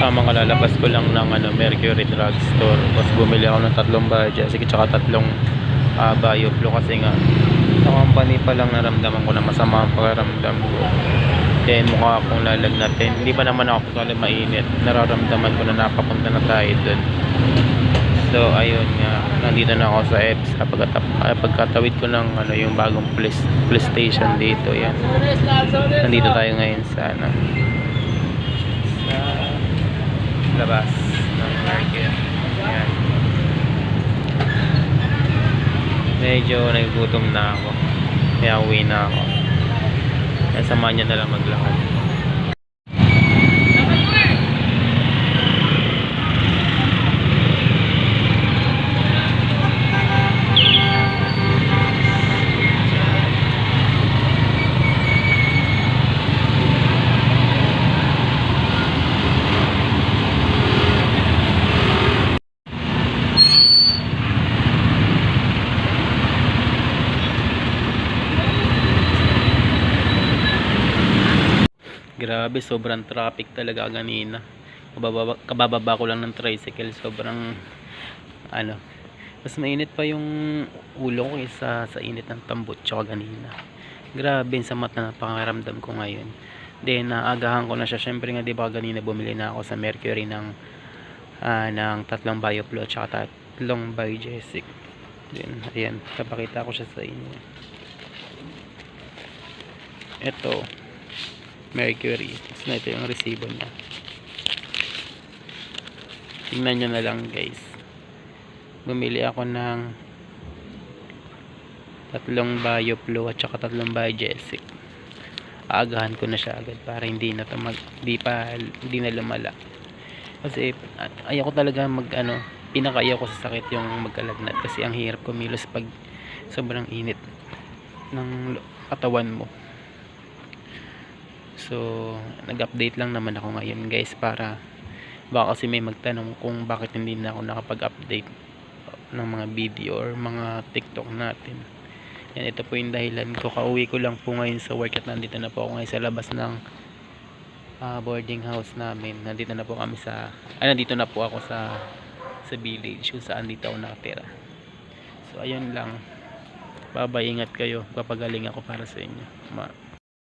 Tamang kalalabas ko lang ng ano, Mercury Drug Store. Tapos bumili ako ng tatlong Biojessic tsaka tatlong uh, Bioflu kasi nga sa company pa lang naramdaman ko na masama ang pakiramdam ko. Then mukha akong lalagnatin. Hindi pa naman ako kala mainit. Nararamdaman ko na napapunta na tayo dun. So ayun nga, nandito na ako sa EPS pagkatap ah, pagkatawid ko ng ano yung bagong police, police station dito yan. Nandito tayo ngayon sa ano labas ng market. Yan. Medyo nagugutom na ako. Kaya uwi na ako. Kaya samahan niya na lang maglakad. Grabe, sobrang traffic talaga kanina. Kabababa, kabababa ko lang ng tricycle, sobrang ano, mas mainit pa yung ulo ko kaysa sa init ng tambot tsaka kanina. Grabe, ang sama na pangaramdam ko ngayon. Then, naagahan ko na siya. Syempre nga, di ba kanina bumili na ako sa Mercury ng ah, ng tatlong Bioflow tsaka tatlong Biogesic. Then, ayan, kapakita ko siya sa inyo. Ito, Mercury. Tapos na ito yung resibo niya. Tingnan nyo na lang guys. Bumili ako ng tatlong Bioflow at saka tatlong Biogesic. Aagahan ko na siya agad para hindi na to mag, hindi pa, hindi na lumala. Kasi ayaw ko talaga mag ano, pinakayaw ko sa sakit yung magkalagnat kasi ang hirap kumilos pag sobrang init ng katawan mo. So, nag-update lang naman ako ngayon guys para baka kasi may magtanong kung bakit hindi na ako nakapag-update ng mga video or mga TikTok natin. Yan, ito po yung dahilan ko. Kauwi ko lang po ngayon sa work at nandito na po ako ngayon sa labas ng ah, boarding house namin. Nandito na po kami sa, ay nandito na po ako sa sa village kung saan dito ako nakatira. So, ayun lang. Babay, ingat kayo. Papagaling ako para sa inyo. Ma